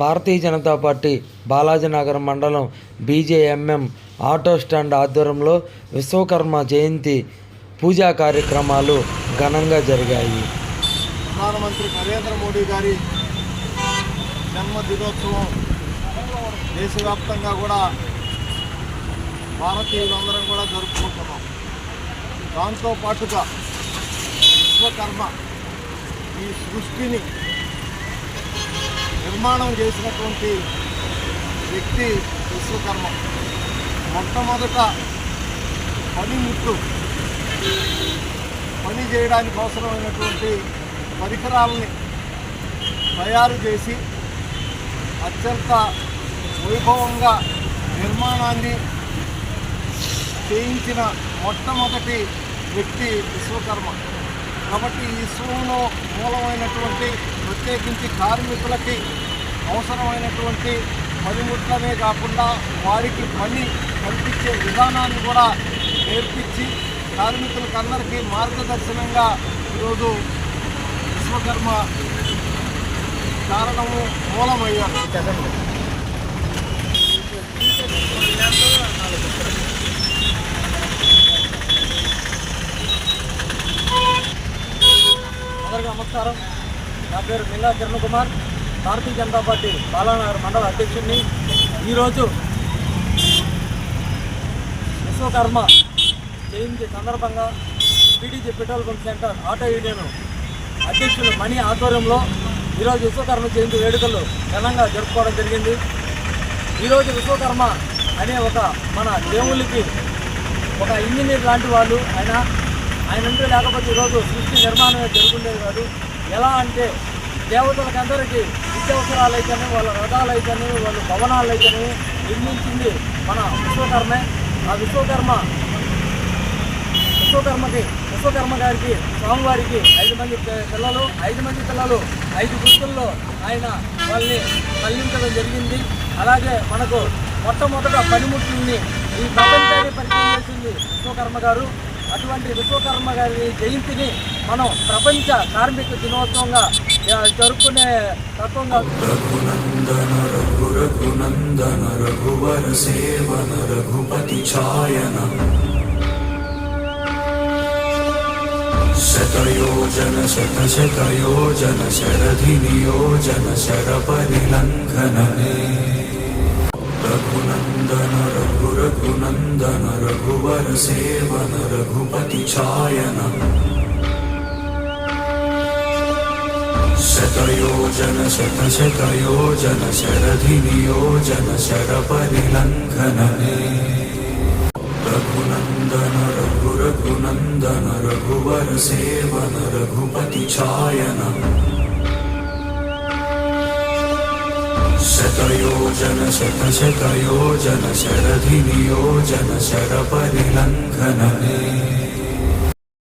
భారతీయ Janata party బాలాజీనగరం మండలం బీజేఎంఎం auto stand ఆధ్వర్యంలో విశ్వకర్మ జయంతి పూజా కార్యక్రమాలు ఘనంగా జరిగాయి. ప్రధానమంత్రి నరేంద్ర మోడీ గారి జన్మదినోత్సవం దేశవ్యాప్తంగా కూడా భారతీయులందరం కూడా జరుపుకుంటున్నాం. దాంతో పాటుగా విశ్వకర్మ ఈ సృష్టిని నిర్మాణం చేసినటువంటి వ్యక్తి విశ్వకర్మ. మొట్టమొదట పనిముట్టు పని చేయడానికి అవసరమైనటువంటి పరికరాలని తయారు చేసి అత్యంత వైభవంగా నిర్మాణాన్ని చేయించిన మొట్టమొదటి వ్యక్తి విశ్వకర్మ. కాబట్టి ఈ విశ్వంలో మూలమైనటువంటి ప్రత్యేకించి కార్మికులకి అవసరమైనటువంటి పనిముట్లనే కాకుండా వారికి పని కల్పించే విధానాన్ని కూడా నేర్పించి కార్మికులకందరికీ మార్గదర్శనంగా ఈరోజు విశ్వకర్మ కారణము మూలమయ్యారు. అందరికీ నమస్కారం. నా పేరు మిల్లా కిరణ్ కుమార్. భారతీయ జనతా పార్టీ బాలానగర్ మండల అధ్యక్షుడిని. ఈరోజు విశ్వకర్మ జయంతి సందర్భంగా PTG petrol pump centre auto union అధ్యక్షులు మణి ఆధ్వర్యంలో ఈరోజు విశ్వకర్మ జయంతి వేడుకలు ఘనంగా జరుపుకోవడం జరిగింది. ఈరోజు విశ్వకర్మ అనే ఒక మన దేవుళ్ళకి ఒక ఇంజనీర్ లాంటి వాళ్ళు ఆయన ఆయన ఉంటే లేకపోతే ఈరోజు సృష్టి నిర్మాణమే జరుగుండేది కాదు. ఎలా అంటే దేవతలకందరికీ నిత్యవసరాలు అయితేనే వాళ్ళ రథాలు అయితేనే వాళ్ళ భవనాలు అయితేనే నిర్మించింది మన విశ్వకర్మే. ఆ విశ్వకర్మ విశ్వకర్మకి విశ్వకర్మ గారికి స్వామివారికి ఐదు మంది పిల్లలు ఐదు మంది పిల్లలు ఐదు గుర్తుల్లో ఆయన వాళ్ళని మళ్ళించడం జరిగింది. అలాగే మనకు మొట్టమొదట పనిముట్లని ఈ ప్రపంచాన్ని పరిచయం చేసింది విశ్వకర్మ గారు. అటువంటి విశ్వకర్మ గారి జయంతిని మనం ప్రపంచ కార్మిక దినోత్సవంగా జరుపుకునే తత్వంగా రఘునందన సేవన రఘుపతి శతయోజన శత శతయోజన శరధి నియోజన శరపరిలంఘననే రఘునందన చింతన రఘువర సేవన రఘుపతి ఛాయన శతయోజన శత శతయోజన శరధి నియోజన శరపరిలంఘననే రఘునందన రఘు రఘునందన రఘువర సేవన రఘుపతి ఛాయన शतयोजन शतशतयोजन शरधि नियोजन शरपरिलङ्घनने